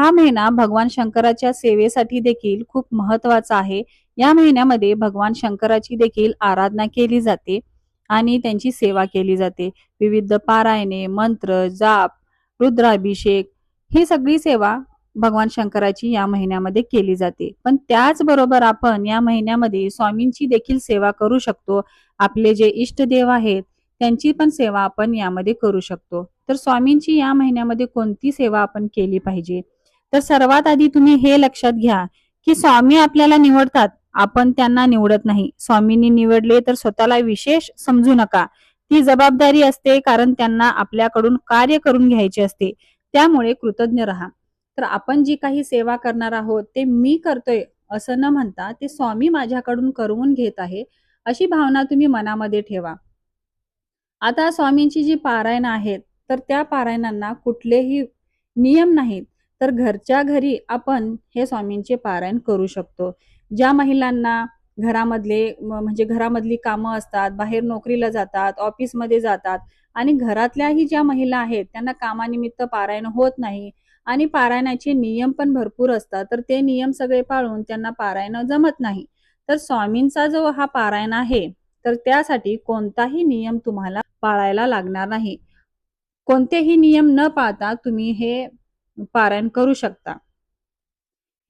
हा महिना भगवान शंकराच्या सेवेसाठी देखील खूप महत्त्वाचा आहे. या महिन्यामध्ये भगवान शंकराची देखील आराधना केली जाते आणि त्यांची सेवा केली जाते. विविध पारायणे मंत्र जाप रुद्राभिषेक ही सगळी सेवा भगवान शंकराची या महिन्यामध्ये केली जाते. पण त्याचबरोबर आपण या महिन्यामध्ये स्वामींची देखील सेवा करू शकतो. आपले जे इष्टदेव आहेत त्यांची पण सेवा आपण यामध्ये करू शकतो. तर स्वामींची या महिन्यामध्ये कोणती सेवा आपण केली पाहिजे? तर सर्वात आधी तुम्ही हे लक्षात घ्या की स्वामी आपल्याला निवडतात. आपण त्यांना निवडत नाही. स्वामींनी निवडले तर स्वतःला विशेष समजू नका. ती जबाबदारी असते कारण त्यांना आपल्याकडून कार्य करून घ्यायचे असते. त्यामुळे कृतज्ञ राहा. तर आपण जी काही सेवा करणार आहोत ते मी करतोय असं न म्हणता ते स्वामी माझ्याकडून करवून घेत आहे अशी भावना तुम्ही मनामध्ये ठेवा. आता स्वामींची जी पारायण आहेत तर त्या पारायणांना कुठलेही नियम नाहीत. तर घरच्या घरी आपण हे स्वामींचे पारायण करू शकतो. ज्या महिलांना घरामधले म्हणजे घरामधली कामं असतात बाहेर नोकरीला जातात ऑफिसमध्ये जातात आणि घरातल्याही ज्या महिला आहेत त्यांना कामानिमित्त पारायण होत नाही आणि पारायणाचे नियम पण भरपूर असतात तर ते नियम सगळे पाळून त्यांना पारायण जमत नाही. तर स्वामींचा जो हा पारायण आहे तर त्यासाठी कोणताही नियम तुम्हाला पाळायला लागणार नाही. कोणतेही नियम न पाळता तुम्ही हे पारायण करू शकता.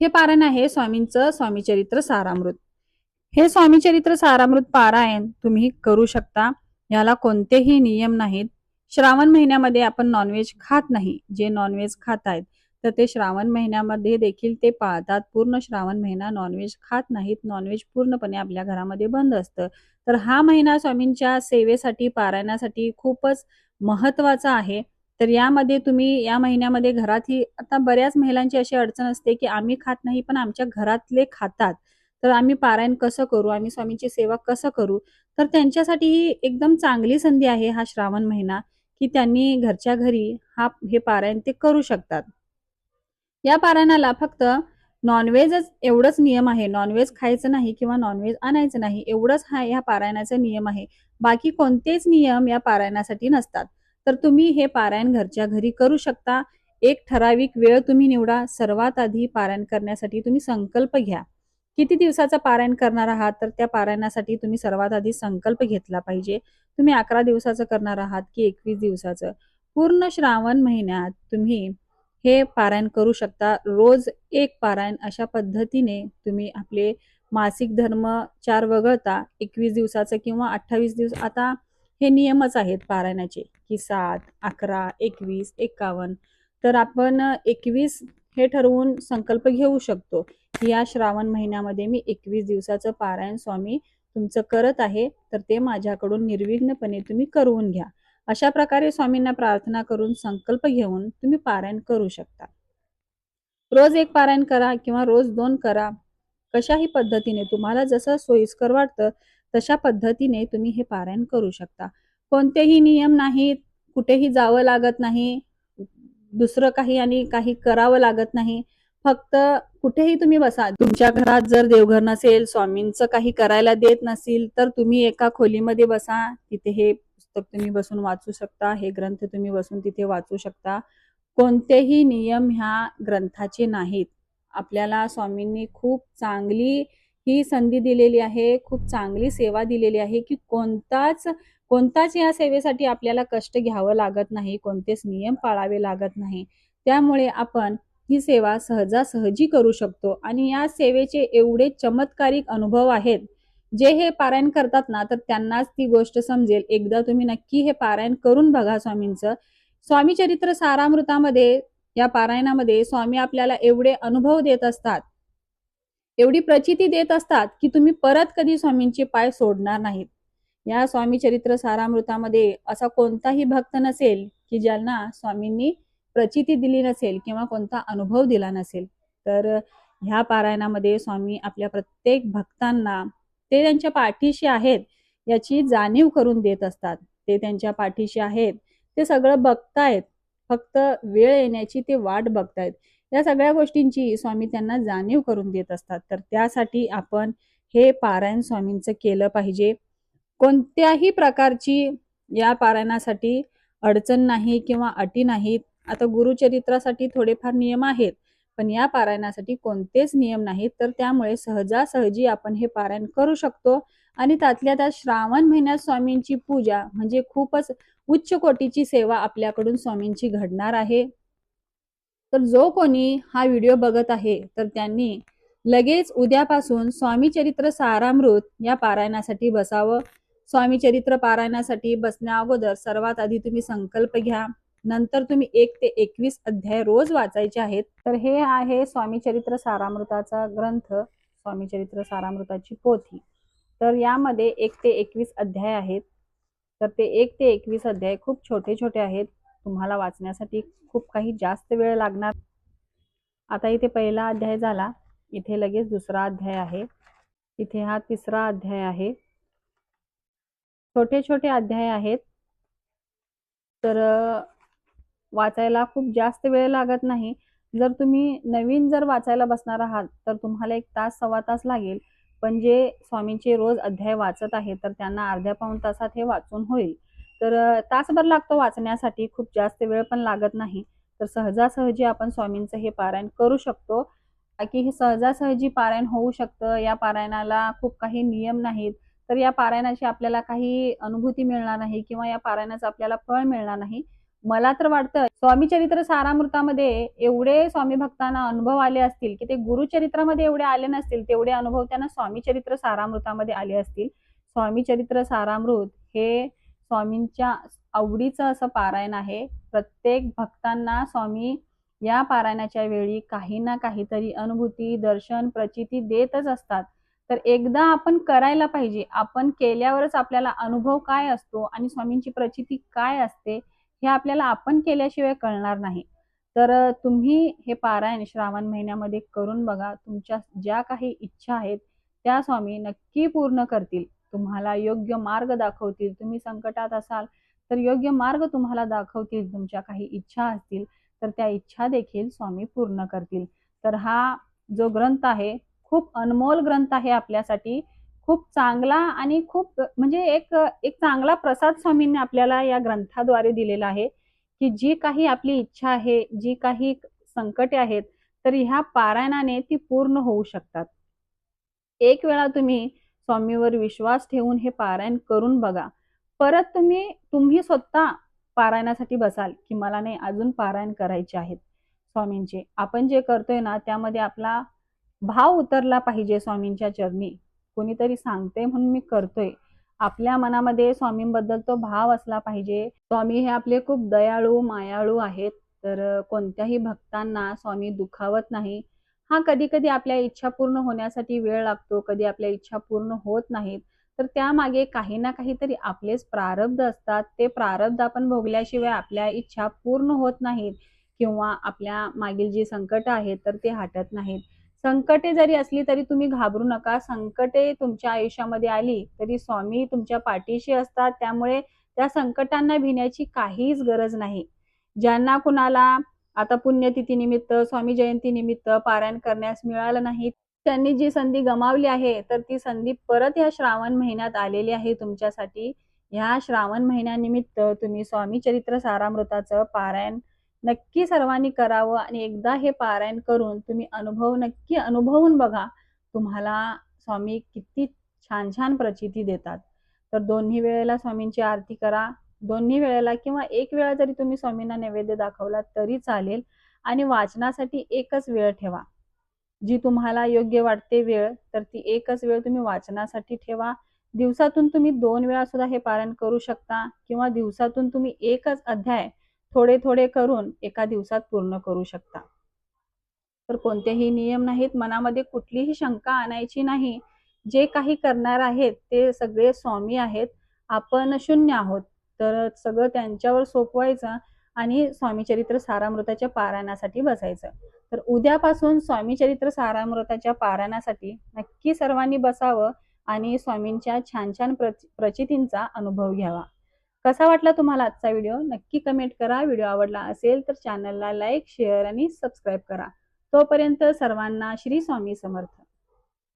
हे पारायण आहे स्वामींचं स्वामीचरित्र सारामृत. हे स्वामीचरित्र सारामृत पारायण तुम्ही करू शकता. याला कोणतेही नियम नाहीत. श्रावण महिन्यामध्ये आपण नॉनव्हेज खात नाही. जे नॉनव्हेज खात आहेत तर ते श्रावण महिन्यामध्ये देखील ते पाळतात. पूर्ण श्रावण महिना नॉनव्हेज खात नाहीत. नॉनव्हेज पूर्णपणे आपल्या घरामध्ये बंद असतं. तर हा महिना स्वामींच्या सेवेसाठी पारायणासाठी खूपच महत्त्वाचा आहे. तर यामध्ये तुम्ही या महिन्यामध्ये घरात ही आता बऱ्याच महिलांची अशी अडचण असते की आम्ही खात नाही पण आमच्या घरातले खातात. तर आम्ही पारायण कसं करू? आम्ही स्वामींची सेवा कसं करू? तर त्यांच्यासाठी ही एकदम चांगली संधी आहे हा श्रावण महिना की त्यांनी घरच्या घरी हा हे पारायण ते करू शकतात. या पारायणाला फक्त नॉनव्हेजच एवढंच नियम आहे. नॉनव्हेज खायचं नाही किंवा नॉनव्हेज आणायचं नाही एवढंच हा या पारायणाचा नियम आहे. बाकी कोणतेच नियम या पारायणासाठी नसतात. तर तुम्ही हे पारायण घरच्या घरी करू शकता. एक ठराविक वेळ तुम्ही निवडा. सर्वात आधी पारायण करण्यासाठी तुम्ही संकल्प घ्या. किती दिवसाचा पारायण करणार आहात? तर त्या पारायणासाठी तुम्ही सर्वात आधी संकल्प घेतला पाहिजे. तुम्ही अकरा दिवसाचं करणार आहात की एकवीस दिवसाचं? पूर्ण श्रावण महिन्यात तुम्ही हे पारायण करू शकता. रोज एक पारायण अशा पद्धतीने तुम्ही आपले मासिक धर्म चार वगळता. एकवीस दिवसाचं किंवा अठ्ठावीस दिवस आता हे नियमच आहेत पारायणाचे. की सात अकरा एकवीस एकावन्न. तर आपण एकवीस हे ठरवून संकल्प घेऊ शकतो. की या श्रावण महिन्यामध्ये मी एकवीस दिवसाचं पारायण स्वामी तुमचं करत आहे तर ते माझ्याकडून निर्विघ्नपणे तुम्ही करवून घ्या. अशा प्रकारे स्वामींना प्रार्थना करून संकल्प घेऊन तुम्ही पारायण करू शकता. रोज एक पारायण करा किंवा रोज दोन करा. कशाही पद्धतीने तुम्हाला जसं सोयीस्कर वाटतं तशा पद्धतीने तुम्ही हे पारायण करू शकता. कोणतेही नियम नाहीत कुठेही जावं लागत नाही दुसरं काही आणि काही करावं लागत नाही. फक्त कुठेही तुम्ही बसा. तुमच्या घरात जर देवघर नसेल स्वामींचं काही करायला देत नसेल तर तुम्ही एका खोलीमध्ये बसा. तिथे हे पुस्तक तुम्ही बसून वाचू शकता हे ग्रंथ तुम्ही बसून तिथे वाचू शकता. कोणतेही नियम ह्या ग्रंथाचे नाहीत. आपल्याला स्वामींनी खूप चांगली ही संधी दिलेली आहे खूप चांगली सेवा दिलेली आहे की कोणताच कोणताच या सेवेसाठी आपल्याला कष्ट घ्यावं लागत नाही कोणतेच नियम पाळावे लागत नाही. त्यामुळे आपण ही सेवा सहजासहजी करू शकतो आणि या सेवेचे एवढे चमत्कारिक अनुभव आहेत. जे हे पारायण करतात ना तर त्यांनाच ती गोष्ट समजेल. एकदा तुम्ही नक्की हे पारायण करून बघा स्वामींचं. स्वामी चरित्र सारामृतामध्ये या पारायणामध्ये स्वामी आपल्याला एवढे अनुभव देत असतात. एवढी प्रचिती देत असतात की तुम्ही परत कधी स्वामींचे पाय सोडणार नाहीत. या स्वामी चरित्र सारामृतामध्ये असा कोणताही भक्त नसेल की ज्यांना स्वामींनी प्रचिती दिली नसेल किंवा कोणता अनुभव दिला नसेल. तर ह्या पारायणामध्ये स्वामी आपल्या प्रत्येक भक्तांना ते त्यांच्या पाठीशी आहेत याची जाणीव करून देत असतात. ते त्यांच्या पाठीशी आहेत ते सगळं बघतायत फक्त वेळ येण्याची ते वाट बघतायत. या सगळ्या गोष्टींची स्वामी त्यांना जाणीव करून देत असतात. तर त्यासाठी आपण हे पारायण स्वामींचं केलं पाहिजे. कोणत्याही प्रकारची या पारायणासाठी अडचण नाही किंवा अटी नाहीत. आता गुरुचरित्रासाठी थोडेफार नियम आहेत पण या पारायणासाठी कोणतेच नियम नाहीत. तर त्यामुळे सहजासहजी आपण हे पारायण करू शकतो आणि त्यातल्या त्यात श्रावण महिन्यात स्वामींची पूजा म्हणजे खूपच उच्च कोटीची सेवा आपल्याकडून स्वामींची घडणार आहे. तर जो कोणी हा व्हिडिओ बघत आहे तर त्यांनी लगेच उद्यापासून स्वामी चरित्र सारामृत या पारायणासाठी बसावं. स्वामी चरित्र पारायणासाठी बसण्या अगोदर सर्वात आधी तुम्ही संकल्प घ्या. नंतर तुम्ही एक ते एकवीस अध्याय रोज वाचायचे आहेत. तर हे आहे स्वामी चरित्र सारामृताचा ग्रंथ स्वामी चरित्र सारामृताची पोथी. तर यामध्ये एक ते एकवीस अध्याय आहेत. तर ते एक ते एकवीस अध्याय खूप छोटे छोटे आहेत. तुम्हाला वाचण्यासाठी खूप काही जास्त वेळ लागणार. आता इथे पहिला अध्याय झाला. इथे लगेच दुसरा अध्याय आहे. इथे हा तिसरा अध्याय आहे. छोटे छोटे अध्याय आहेत. तर वाचायला खूप जास्त वेळ लागत नाही. जर तुम्ही नवीन जर वाचायला बसणार आहात तर तुम्हाला एक तास सव्वा तास लागेल. पण जे स्वामींचे रोज अध्याय वाचत आहेत तर त्यांना अर्ध्या पाऊण तासात हे वाचून होईल. तर तासभर लागतो वाचण्यासाठी खूप जास्त वेळ पण लागत नाही. तर सहजासहजी आपण स्वामींचं हे पारायण करू शकतो. की हे सहजासहजी पारायण होऊ शकतं. या पारायणाला खूप काही नियम नाहीत. तर या पारायणाची आपल्याला काही अनुभूती मिळणार नाही किंवा या पारायणाचं आपल्याला फळ मिळणार नाही. मला तर वाटतं स्वामी चरित्र सारामृतामध्ये एवढे स्वामी भक्तांना अनुभव आले असतील की ते गुरुचरित्रामध्ये एवढे आले नसतील तेवढे अनुभव त्यांना स्वामी चरित्र सारामृतामध्ये आले असतील. स्वामी चरित्र सारामृत हे स्वामींच्या आवडीचं असं पारायण आहे. प्रत्येक भक्तांना स्वामी या पारायणाच्या वेळी काही ना काहीतरी अनुभूती दर्शन प्रचिती देतच असतात. तर एकदा आपण करायला पाहिजे. आपण केल्यावरच आपल्याला अनुभव काय असतो आणि स्वामींची प्रचिती काय असते हे आपल्याला आपण केल्याशिवाय कळणार नाही. तर तुम्ही हे पारायण श्रावण महिन्यामध्ये करून बघा. तुमच्या ज्या काही इच्छा आहेत त्या स्वामी नक्की पूर्ण करतील. तुम्हाला योग्य मार्ग दाखवतील तुम्ही संकटात असाल तर योग्य मार्ग तुम्हाला दाखवतील तुमच्या काही इच्छा असतील तर त्या इच्छा देखील स्वामी पूर्ण करतील. तर हा जो ग्रंथ आहे खूप अनमोल ग्रंथ आहे आपल्यासाठी. खूप चांगला आणि खूप म्हणजे एक एक चांगला प्रसाद स्वामींनी आपल्याला या ग्रंथाद्वारे दिलेला आहे की जी काही आपली इच्छा आहे जी काही संकटे आहेत तर ह्या पारायणाने ती पूर्ण होऊ शकतात. एक वेळा तुम्ही स्वामीवर विश्वास ठेवून हे पारायण करून बघा. परत तुम्ही तुम्ही स्वतः पारायणासाठी बसाल की मला नाही अजून पारायण करायचे आहेत. स्वामींचे आपण जे करतोय ना त्यामध्ये आपला भाव उतरला पाहिजे स्वामींच्या चरणी. कोणीतरी सांगते म्हणून मी करतोय. आपल्या मनामध्ये स्वामींबद्दल तो भाव असला पाहिजे. स्वामी हे आपले खूप दयाळू मायाळू आहेत. तर कोणत्याही भक्तांना स्वामी दुखावत नाही. हा कधी कधी आपल्या इच्छा पूर्ण होण्यासाठी वेळ लागतो कधी आपल्या इच्छा पूर्ण होत नाहीत तर त्यामागे काही ना काहीतरी आपलेच प्रारब्ध असतात. ते प्रारब्ध आपण भोगल्याशिवाय आपल्या इच्छा पूर्ण होत नाहीत किंवा आपल्या मागील जी संकट आहेत तर ते हटत नाहीत. संकटे जरी असली तरी तुम्ही घाबरू नका. संकटे तुमच्या आयुष्यामध्ये आली तरी स्वामी तुमच्या पाठीशी असतात. त्यामुळे त्या संकटांना भिण्याची काहीच गरज नाही. ज्यांना कुणाला आता पुण्यतिथी निमित्त स्वामी जयंती निमित्त पारायण करण्यास मिळालं नाही. त्यांनी जी संधी गमावली आहे तर ती संधी परत या श्रावण महिन्यात आलेली आहे तुमच्यासाठी. ह्या श्रावण महिन्यानिमित्त तुम्ही स्वामी चरित्र सारामृताचं पारायण नक्की सर्वांनी करावं आणि एकदा हे पारायण करून तुम्ही अनुभव नक्की अनुभवून बघा. तुम्हाला स्वामी किती छान छान प्रचिती देतात. तर दोन्ही वेळेला स्वामींची आरती करा. दोन्ही वेळेला किंवा एक वेळा जरी तुम्ही स्वामींना नैवेद्य दाखवला तरी चालेल. आणि वाचनासाठी एकच वेळ ठेवा. जी तुम्हाला योग्य वाटते वेळ तर ती एकच वेळ तुम्ही वाचनासाठी ठेवा. दिवसातून तुम्ही दोन वेळा सुद्धा हे पारण करू शकता किंवा दिवसातून तुम्ही एकच अध्याय थोडे थोडे करून एका दिवसात पूर्ण करू शकता. तर कोणतेही नियम नाहीत. मनामध्ये कुठलीही शंका आणायची नाही. जे काही करणार आहेत ते सगळे स्वामी आहेत. आपण शून्य आहोत. तर सगळं त्यांच्यावर सोपवायचं आणि स्वामी चरित्र सारामृताच्या पारायणासाठी बसायचं. तर उद्यापासून स्वामी चरित्र सारामृताच्या पारायणासाठी नक्की सर्वांनी बसावं आणि स्वामींच्या छान छान प्रचितींचा अनुभव घ्यावा. कसा वाटला तुम्हाला आजचा व्हिडिओ? नक्की कमेंट करा. व्हिडिओ आवडला असेल तर चॅनलला लाईक शेअर आणि सबस्क्राईब करा. तोपर्यंत सर्वांना श्री स्वामी समर्थ.